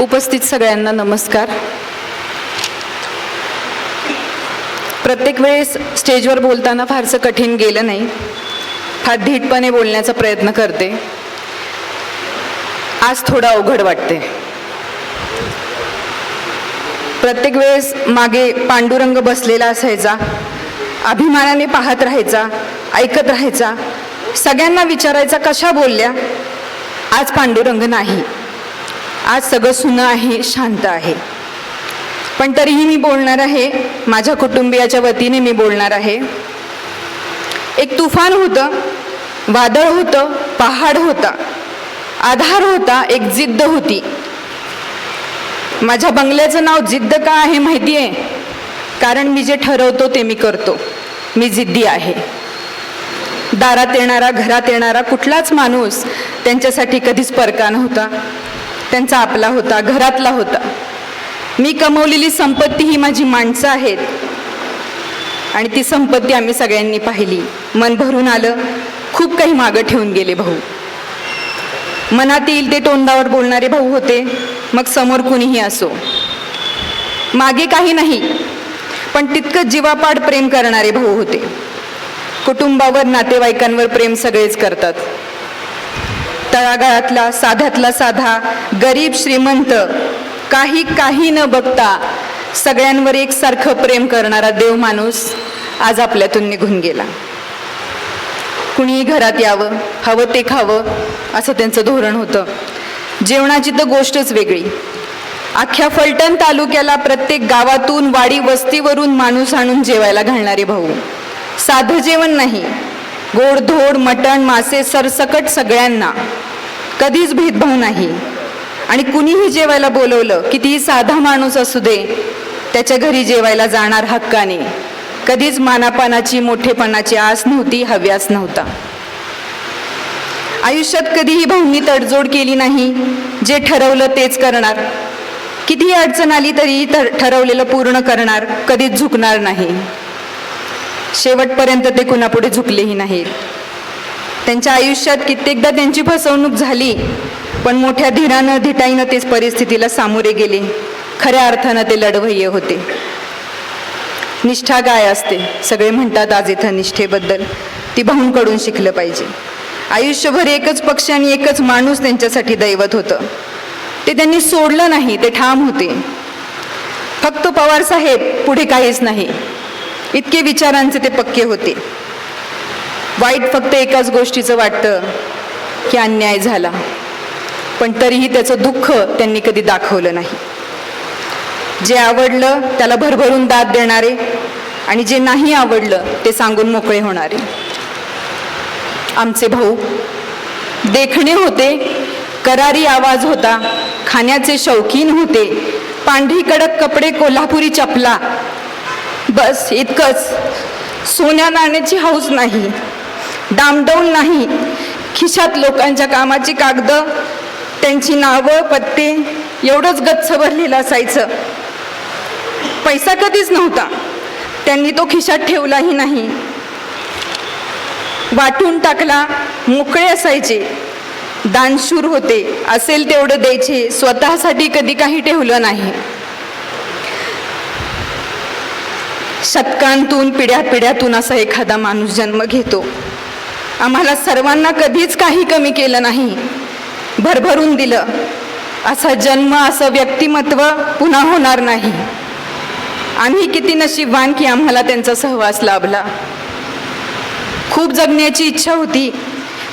उपस्थित सगळ्यांना नमस्कार. प्रत्येक वेळेस स्टेजवर बोलताना फारसं कठीण गेलं नाही. फार धीटपणे बोलण्याचा प्रयत्न करते. आज थोडं अवघड वाटते. प्रत्येक वेळेस मागे पांडुरंग बसलेला असायचा. अभिमानाने पाहत राहायचा ऐकत राहायचा. सगळ्यांना विचारायचा कशा बोलल्या? आज पांडुरंग नाही. आज सगळं सुनं आहे शांत आहे. पण तरीही मी बोलणार आहे माझ्या कुटुंबियाच्या वतीने मी बोलणार आहे. एक तुफान होतं वादळ होतं पहाड होता. आधार होता एक जिद्द होती. माझ्या बंगल्याचं नाव जिद्द का आहे माहिती आहे कारण मी जे ठरवतो ते मी करतो. मी जिद्दी आहे. दारात येणारा घरात येणारा कुठलाच माणूस त्यांच्यासाठी कधीच परका नव्हता. त्यांचा आपला होता घरातला होता. मी कमवलेली संपत्ती ही माझी माणसं आहेत. आणि ती संपत्ती आम्ही सगळ्यांनी पाहिली. मन भरून आलं खूप काही मागं ठेवून गेले भाऊ. मनात येईल ते तोंडावर बोलणारे भाऊ होते मग समोर कुणीही असो. मागे काही नाही पण तितकं जीवापाड प्रेम करणारे भाऊ होते. कुटुंबावर नातेवाईकांवर प्रेम सगळेच करतात. तळागाळातला साध्यातला साधा गरीब श्रीमंत काही काही न बघता सगळ्यांवर एकसारखं प्रेम करणारा देव माणूस आज आपल्यातून निघून गेला. कुणीही घरात यावं हवं ते खावं असं त्यांचं धोरण होतं. जेवणाची तर गोष्टच वेगळी. अख्ख्या फलटण तालुक्याला प्रत्येक गावातून वाडी वस्तीवरून माणूस आणून जेवायला घालणारे भाऊ. साधं जेवण नाही. गोडधोड मटण मासे सरसकट सगळ्यांना. कधीच भेदभाव नाही. आणि कुणीही जेवायला बोलवलं कितीही साधा माणूस असू दे त्याच्या घरी जेवायला जाणार हक्काने. कधीच मानापानाची मोठेपणाची आस नव्हती हव्यास नव्हता. आयुष्यात कधीही भाऊंनी तडजोड केली नाही जे ठरवलं तेच करणार. कितीही अडचण आली तरी ठरवलेलं पूर्ण करणार कधीच झुकणार नाही. शेवटपर्यंत ते कुणापुढे झुकलेही नाहीत. त्यांच्या आयुष्यात कित्येकदा त्यांची फसवणूक झाली पण मोठ्या धीरानं धिटाईनं तेच परिस्थितीला सामोरे गेले. खऱ्या अर्थानं ते लढवय्य होते. निष्ठा काय असते. सगळे म्हणतात आज इथं निष्ठेबद्दल. ती भाऊंकडून शिकलं पाहिजे. आयुष्यभर एकच पक्ष आणि एकच माणूस त्यांच्यासाठी दैवत होतं. ते त्यांनी सोडलं नाही ते ठाम होते. फक्त पवार साहेब पुढे काहीच नाही. इतके विचारांचे ते पक्के होते. वाईट फक्त एकाच गोष्टीचं वाटतं की अन्याय झाला. पण तरीही त्याचं दुःख त्यांनी कधी दाखवलं नाही. जे आवडलं त्याला भरभरून दाद देणारे आणि जे नाही आवडलं ते सांगून मोकळे होणारे. आमचे भाऊ देखणे होते करारी आवाज होता खाण्याचे शौकीन होते पांढरी कडक कपडे कोल्हापुरी चपला. बस इतकंच. सोन्या नाण्याची हौस नाही. डामडौल नाही. खिशात लोकांच्या कामाची कागद त्यांची नावं पत्ते एवढंच गच्च भरलेलं असायचं. पैसा कधीच नव्हता. त्यांनी तो खिशात ठेवलाही नाही. वाटून टाकला मोकळे असायचे. दानशूर होते. असेल तेवढं द्यायचे. स्वतःसाठी कधी काही ठेवलं नाही. शतकांतून पिढ्या पिढ्यातून असा एखादा माणूस जन्म घेतो. आम्हाला सर्वांना कधीच काही कमी केलं नाही. भरभरून दिलं. असा जन्म असं व्यक्तिमत्व पुन्हा होणार नाही. आम्ही किती नशीबवान की आम्हाला त्यांचा सहवास लाभला. खूप जगण्याची इच्छा होती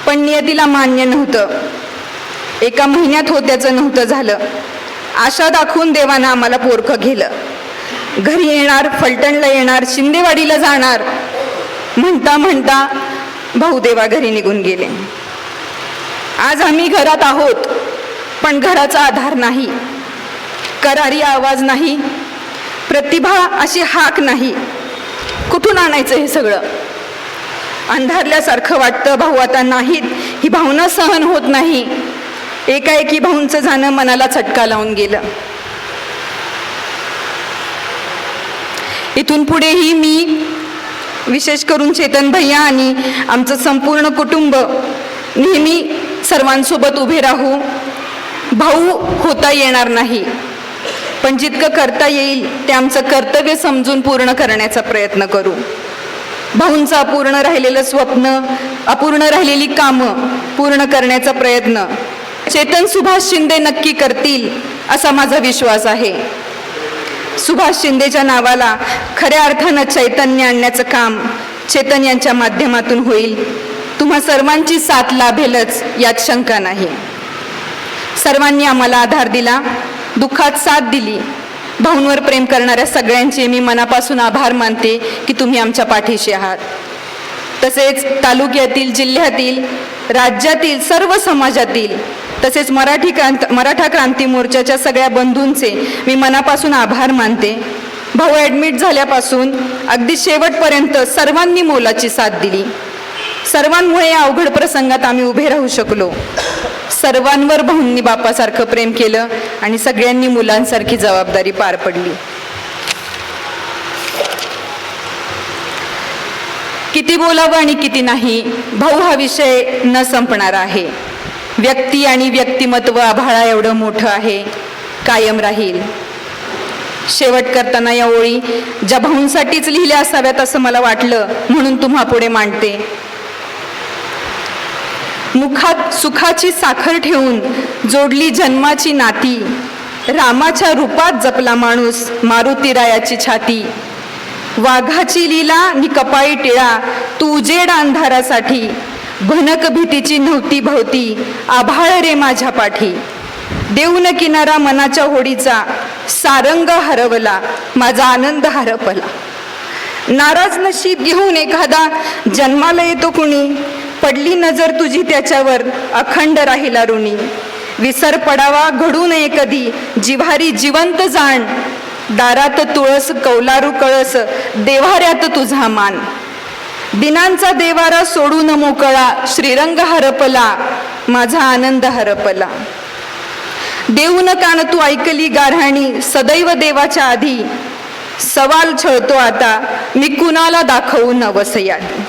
पण नियतीला मान्य नव्हतं. एका महिन्यात होत्याचं नव्हतं झालं. आशा दाखवून देवानं आम्हाला पोरखं गेलं घरी येणार फलटणला येणार शिंदेवाडीला जाणार. म्हणता म्हणता भाऊ घरी निघून गेले. आज आम्ही घरात आहोत पण घराचा आधार नाही. करारी आवाज नाही. प्रतिभा अशी हाक नाही. कुठून आणायचं हे सगळं? अंधारल्यासारखं वाटतं भाऊ आता नाहीत. ही भावना सहन होत नाही. एकाएकी भाऊंचं जाणं मनाला चटका लावून गेलं. इथून पुढेही मी विशेष करून चेतन भैया आणि आमचं संपूर्ण कुटुंब नेहमी सर्वांसोबत उभे राहू. भाऊ होता येणार नाही पण जितकं करता येईल ते आमचं कर्तव्य समजून पूर्ण करण्याचा प्रयत्न करू. भाऊंचं अपूर्ण राहिलेलं स्वप्न अपूर्ण राहिलेली कामं पूर्ण करण्याचा प्रयत्न. चेतन सुभाष शिंदे नक्की करतील असा माझा विश्वास आहे. सुभाष शिंदेच्या नावाला खऱ्या अर्थानं चैतन्य आणण्याचं काम चेतन यांच्या माध्यमातून होईल. तुम्हा सर्वांची साथ लाभेलच यात शंका नाही. सर्वांनी आम्हाला आधार दिला दुःखात साथ दिली. भाऊंवर प्रेम करणाऱ्या सगळ्यांचे मी मनापासून आभार मानते की तुम्ही आमच्या पाठीशी आहात. तसेच तालुक्यातील जिल्ह्यातील राज्यातील सर्व समाजातील तसेच मराठी क्रांत मराठा क्रांती मोर्चाच्या सगळ्या बंधूंचे मी मनापासून आभार मानते. भाऊ ॲडमिट झाल्यापासून अगदी शेवटपर्यंत सर्वांनी मोलाची साथ दिली. सर्वांमुळे या अवघड प्रसंगात आम्ही उभे राहू शकलो. सर्वांवर भाऊंनी बापासारखं प्रेम केलं आणि सगळ्यांनी मुलांसारखी जबाबदारी पार पडली. किती बोलावं आणि किती नाही भाऊ हा विषय न संपणारा आहे. व्यक्ती आणि व्यक्तिमत्व आभाळा एवढं मोठं आहे कायम राहील. शेवट करताना या ओळी ज्या भाऊंसाठीच लिहिल्या असाव्यात असं मला वाटलं म्हणून तुम्हा पुढे मांडते. मुखात सुखाची साखर ठेवून जोडली जन्माची नाती रामाच्या रूपात जपला माणूस मारुतीरायाची छाती. वाघाची लीला नि कपाळी टिळा तू उजेड अंधारासाठी भनक भीतीची नव्हती भवती. आभाळ रे माझ्या पाठी. देऊन किनारा मनाच्या होडीचा सारंग हरवला माझा आनंद हरपला. नाराज नशीब घेऊन एखादा जन्माला येतो कुणी? पडली नजर तुझी त्याच्यावर अखंड राहिला ऋणी. विसर पडावा घडू नये कधी जिव्हारी जिवंत जाण. दारात तुळस कौलारू कळस देवाऱ्यात तुझा मान. दिनांचा देवारा सोडून मोकळा श्रीरंग हरपला माझा आनंद हरपला देऊन कान तू ऐकली गारहाणी सदैव देवाच्या आधी. सवाल छळतो आता मी कुणाला दाखवू नवस यादी